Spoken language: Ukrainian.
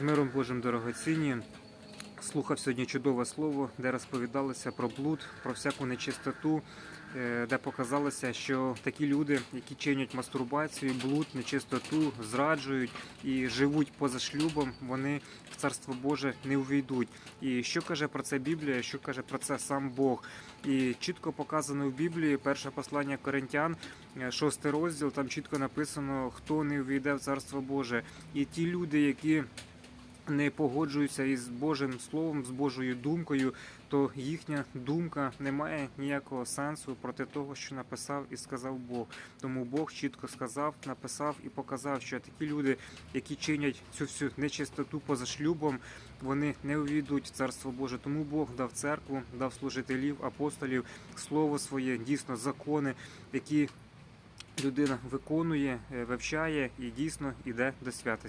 З миром Божим дорогоцінні. Слухав сьогодні чудове слово, де розповідалося про блуд, про всяку нечистоту, е, де показалося, що такі люди, які чинять мастурбацію, блуд, нечистоту, зраджують і живуть поза шлюбом, вони в царство Боже не увійдуть. І що каже про це Біблія, що каже про це сам Бог? І чітко показано в Біблії перше послання Коринтян, е, шостий розділ. Там чітко написано, хто не увійде в царство Боже. І ті люди, які не погоджуються із Божим словом, з Божою думкою, то їхня думка не має ніякого сенсу проти того, що написав і сказав Бог. Тому Бог чітко сказав, написав і показав, що такі люди, які чинять цю всю нечистоту поза шлюбом, вони не увійдуть в царство Боже. Тому Бог дав церкву, дав служителів, апостолів, слово своє, дійсно закони, які людина виконує, е, вивчає і дійсно йде до святості.